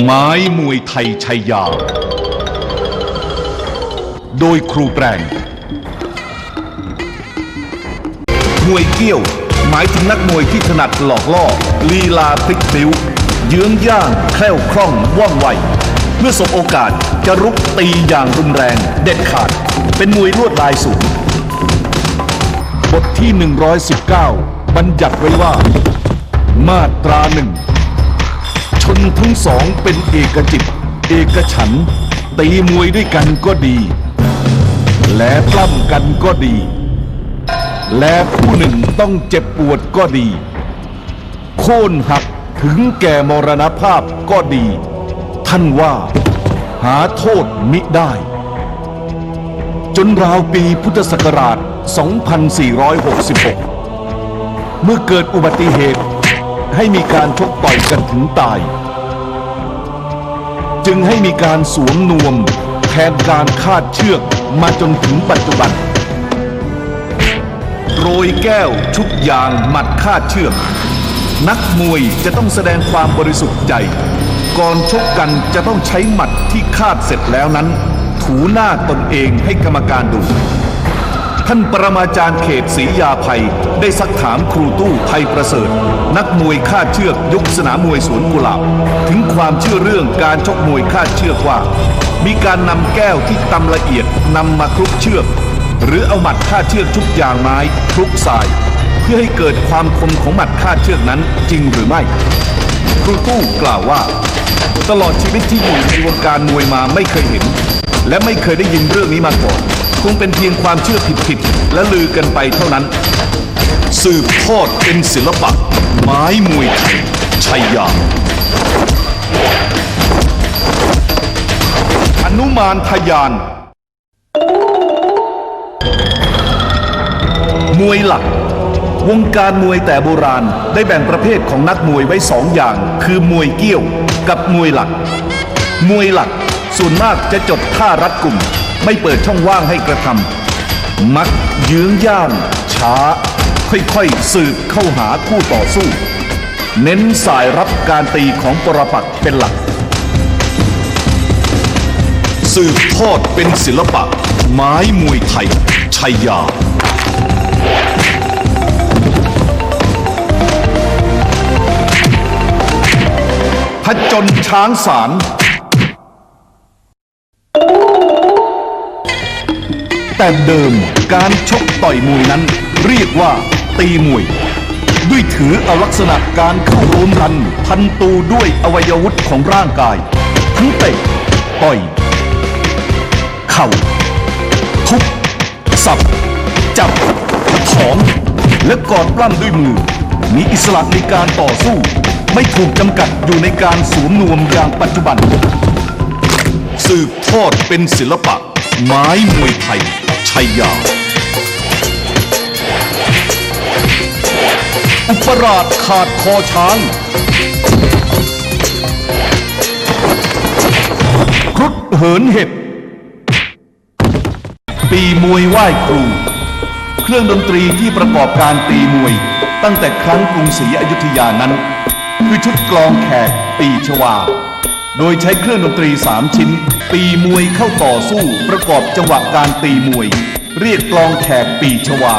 ไม้มวยไทยชัยยา โดยครูแปรงมวยเกี้ยว หมายถึงนักมวยที่ถนัดหลอกล่อ ลีลาพลิกพลิ้ว เยื้องย่าง แคล่วคล่อง ว่องไว เมื่อสบโอกาสจะรุกตีอย่างรุนแรง เด็ดขาด เป็นมวยลวดลายสูง บทที่ 119 บัญญัติไว้ว่า มาตราหนึ่ง ชนทั้งสองเป็นเอกจิต เอกฉันตีมวยด้วยกันก็ดี และปล้ำกันก็ดี และผู้หนึ่งต้องเจ็บปวดก็ดี โค่นหักถึงแก่มรณภาพก็ดี ท่านว่าหาโทษมิได้ จนราวปีพุทธศักราช 2466 เมื่อเกิดอุบัติเหตุ ให้มีการชกต่อยกันถึงตาย จึงให้มีการสวมนวมแทนการคาดเชือกมาจนถึงปัจจุบัน โรยแก้วชุบยางหมัดคาดเชือก นักมวยจะต้องแสดงความบริสุทธิ์ใจ ก่อนชกกันจะต้องใช้หมัดที่คาดเสร็จแล้วนั้น ถูหน้าตนเองให้กรรมการดู ท่านปรมาจารย์เขตศรียาภัย ได้ซักถามครูตู้ไทยประเสริฐ นักมวยคาดเชือกยุคสนามมวยสวนกุหลาบ ถึงความเชื่อเรื่องการชกมวยคาดเชือกว่า มีการนำแก้วที่ตำละเอียดนำมาคลุกเชือก หรือเอาหมัดคาดเชือกชุบยางไม้คลุกทราย เพื่อให้เกิดความคมของหมัดคาดเชือกนั้นจริงหรือไม่ ครูตู้กล่าวว่า ตลอดชีวิตที่อยู่ในวงการมวยมาไม่เคยเห็น และไม่เคยได้ยินเรื่องนี้มาก่อน คงเป็นเพียงความเชื่อผิดๆ และลือกันไปเท่านั้น สืบทอดเป็นศิลปะ ไม้มวยไทยชัยยาอนุมานทยาน มวยหลัก วงการมวยแต่โบราณได้แบ่งประเภทของนักมวยไว้สองอย่าง คือมวยเกี้ยวกับมวยหลัก มวยหลัก ส่วนมากจะจดท่ารัดกลุ่ม ไม่เปิดช่องว่างให้กระทำมักยื้องย่างช้า ค่อยๆ สืบเข้าหาคู่ต่อสู้ เน้นสายรับการตีของปรปักเป็นหลัก สืบทอดเป็นศิลปะ ไม้มวยไทย ชัยยาพจนช้างสาร แต่เดิมการชกต่อยมวยนั้น เรียกว่าตีมวย ด้วยถือเอาลักษณะการเข้ารวมกัน พันตูด้วยอวัยวุธของร่างกาย ทั้งเตะต่อย เข่า ทุบ สับ จับถอนและกอดปล้ำด้วยมือ มีอิสระในการต่อสู้ ไม่ถูกจำกัดอยู่ในการสวมนวมอย่างปัจจุบัน สืบทอดเป็นศิลปะ ไม้มวยไทย ชัยยา อุปราชขาดคอช้างครุฑเหินเห็ดปีมวยไหว้ครู เครื่องดนตรีที่ประกอบการตีมวย ตั้งแต่ครั้งกรุงศรีอยุธยานั้น คือชุดกลองแขกปีชวา โดยใช้เครื่องดนตรีสามชิ้น ตีมวยเข้าต่อสู้ประกอบจังหวะการตีมวย เรียกกลองแขกปีชวา